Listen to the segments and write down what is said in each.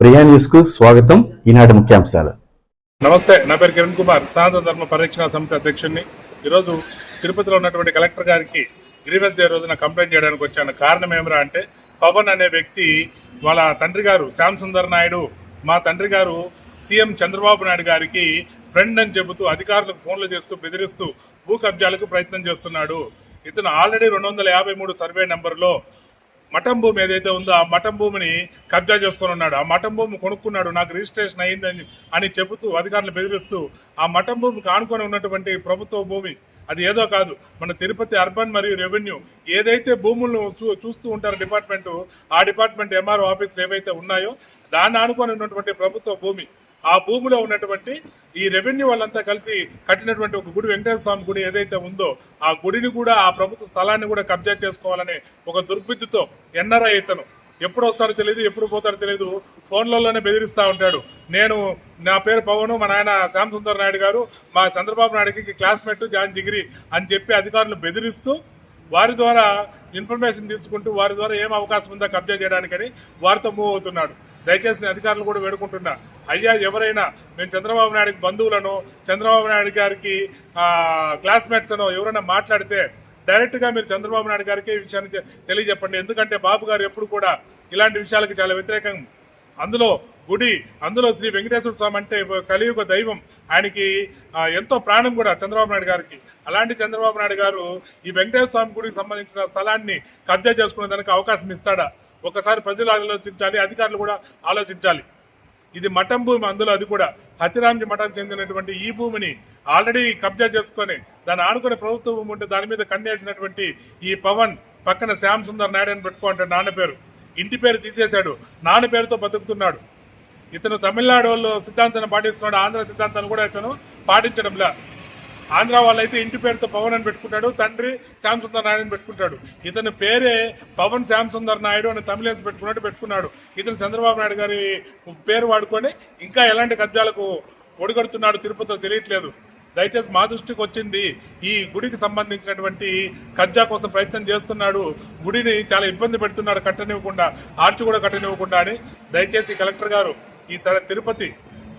ప్రియా న్యూస్కు స్వాగతం. ఈనాటి ముఖ్యాంశాలు. నమస్తే నా పేరు కిరణ్ కుమార్. సనాతన ధర్మ పరిరక్షణ సమితి అధ్యక్షుడిని. ఈరోజు తిరుపతిలో ఉన్నటువంటి కలెక్టర్ గారికి గ్రీవెన్స్ డే రోజున కంప్లైంట్ చేయడానికి వచ్చాను. కారణం ఏమరా అంటే పవన్ అనే వ్యక్తి వాళ్ళ తండ్రి గారు శ్యామ్ సుందర్ నాయుడు మా తండ్రి గారు సీఎం చంద్రబాబు నాయుడు గారికి ఫ్రెండ్ అని చెబుతూ అధికారులకు ఫోన్లు చేస్తూ బెదిరిస్తూ భూ కబ్జాలకు ప్రయత్నం చేస్తున్నాడు. ఇతను ఆల్రెడీ రెండు వందల యాభై మూడు సర్వే నెంబర్లో మఠం భూమి ఏదైతే ఉందో ఆ మఠం భూమిని కబ్జా చేసుకొని ఉన్నాడు. ఆ మఠం భూమి కొనుక్కున్నాడు. నాకు రిజిస్ట్రేషన్ అయిందని అని చెబుతూ అధికారులు బెదిరిస్తూ ఆ మఠం భూమికి ఆనుకొని ఉన్నటువంటి ప్రభుత్వ భూమి. అది ఏదో కాదు. మన తిరుపతి అర్బన్ మరియు రెవెన్యూ ఏదైతే భూములను చూ- చూస్తూ ఉంటారో డిపార్ట్మెంట్ ఆ డిపార్ట్మెంట్ ఎంఆర్ఓ ఆఫీసులు ఏవైతే ఉన్నాయో దాన్ని ఆనుకొని ఉన్నటువంటి ప్రభుత్వ భూమి. ఆ భూమిలో ఉన్నటువంటి ఈ రెవెన్యూ వాళ్ళంతా కలిసి కట్టినటువంటి ఒక గుడి వెంకటేశ్వర స్వామి గుడి ఏదైతే ఉందో ఆ గుడిని కూడా ఆ ప్రభుత్వ స్థలాన్ని కూడా కబ్జా చేసుకోవాలనే ఒక దుర్బుద్ధితో ఎన్ఆర్ఐ ఇతను ఎప్పుడు వస్తాడో తెలియదు ఎప్పుడు పోతాడో తెలియదు ఫోన్లలోనే బెదిరిస్తూ ఉంటాడు. నేను నా పేరు పవను మా నాయన శ్యామ్ సుందర్ నాయుడు గారు మా చంద్రబాబు నాయుడుకి క్లాస్మేట్ జాన్ జిగిరి అని చెప్పి అధికారులు బెదిరిస్తూ వారి ద్వారా ఇన్ఫర్మేషన్ తీసుకుంటూ వారి ద్వారా ఏం అవకాశం ఉందో కబ్జా చేయడానికని వారితో మూవ్ అవుతున్నాడు. దయచేసి నేను అధికారులు కూడా వేడుకుంటున్నా. అయ్యా ఎవరైనా మేము చంద్రబాబు నాయుడికి బంధువులను చంద్రబాబు నాయుడు గారికి క్లాస్మేట్స్ అనో ఎవరైనా మాట్లాడితే డైరెక్ట్గా మీరు చంద్రబాబు నాయుడు గారికి ఈ విషయాన్ని తెలియజెప్పండి. ఎందుకంటే బాబు గారు ఎప్పుడు కూడా ఇలాంటి విషయాలకు చాలా వ్యతిరేకం. అందులో గుడి అందులో శ్రీ వెంకటేశ్వర స్వామి అంటే కలియుగ దైవం. ఆయనకి ఎంతో ప్రాణం కూడా చంద్రబాబు నాయుడు గారికి. అలాంటి చంద్రబాబు నాయుడు గారు ఈ వెంకటేశ్వర స్వామి గుడికి సంబంధించిన స్థలాన్ని కబ్జా చేసుకునే దానికి అవకాశం ఇస్తాడా? ఒకసారి ప్రజలు ఆలోచించాలి అధికారులు కూడా ఆలోచించాలి. ఇది మఠం భూమి అందులో అది కూడా. హతిరాంజీ మఠానికి చెందినటువంటి ఈ భూమిని ఆల్రెడీ కబ్జా చేసుకొని దాన్ని ఆనుకునే ప్రభుత్వ భూమి ఉంటే దాని మీద కన్నేసినటువంటి ఈ పవన్ పక్కన శ్యామ్ సుందర్ నాయుడు అని పెట్టుకుంటే నాన్న పేరు. ఇంటి పేరు తీసేశాడు. నాన్న పేరుతో బతుకుతున్నాడు. ఇతను తమిళనాడు వాళ్ళు సిద్ధాంతాన్ని పాటిస్తున్నాడు. ఆంధ్ర సిద్ధాంతాన్ని కూడా ఇతను పాటించడంలా. ఆంధ్ర వాళ్ళైతే ఇంటి పేరుతో పవన్ అని పెట్టుకుంటాడు తండ్రి శ్యామ్ సుందర్ నాయుడు అని పెట్టుకుంటాడు. ఇతని పేరే పవన్ శ్యామ్ సుందర్ నాయుడు అని తమిళన్స్ పెట్టుకున్నట్టు పెట్టుకున్నాడు. ఇతను చంద్రబాబు నాయుడు గారి పేరు వాడుకొని ఇంకా ఎలాంటి కబ్జాలకు ఒడిగడుతున్నాడు తిరుపతిలో తెలియట్లేదు. దయచేసి మా దృష్టికి వచ్చింది ఈ గుడికి సంబంధించినటువంటి కబ్జా కోసం ప్రయత్నం చేస్తున్నాడు. గుడిని చాలా ఇబ్బంది పెడుతున్నాడు కట్టనివ్వకుండా ఆర్చి కూడా కట్టనివ్వకుండా అని దయచేసి కలెక్టర్ గారు ఈ తిరుపతి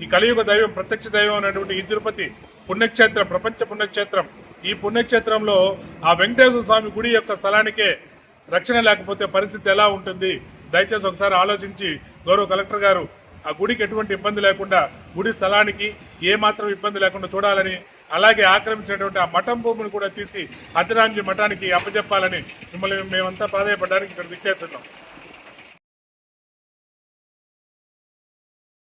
ఈ కలియుగ దైవం ప్రత్యక్ష దైవం అనేటువంటి ఈ తిరుపతి పుణ్యక్షేత్రం ప్రపంచ పుణ్యక్షేత్రం. ఈ పుణ్యక్షేత్రంలో ఆ వెంకటేశ్వర స్వామి గుడి యొక్క స్థలానికే రక్షణ లేకపోతే పరిస్థితి ఎలా ఉంటుంది? దయచేసి ఒకసారి ఆలోచించి గౌరవ కలెక్టర్ గారు ఆ గుడికి ఎటువంటి ఇబ్బంది లేకుండా గుడి స్థలానికి ఏమాత్రం ఇబ్బంది లేకుండా చూడాలని అలాగే ఆక్రమించినటువంటి ఆ మఠం భూమిని కూడా తీసి అతిరాంజి మఠానికి అప్పచెప్పాలని మిమ్మల్ని మేమంతా ప్రాధాయపడడానికి ఇక్కడ విచ్చేస్తున్నాం.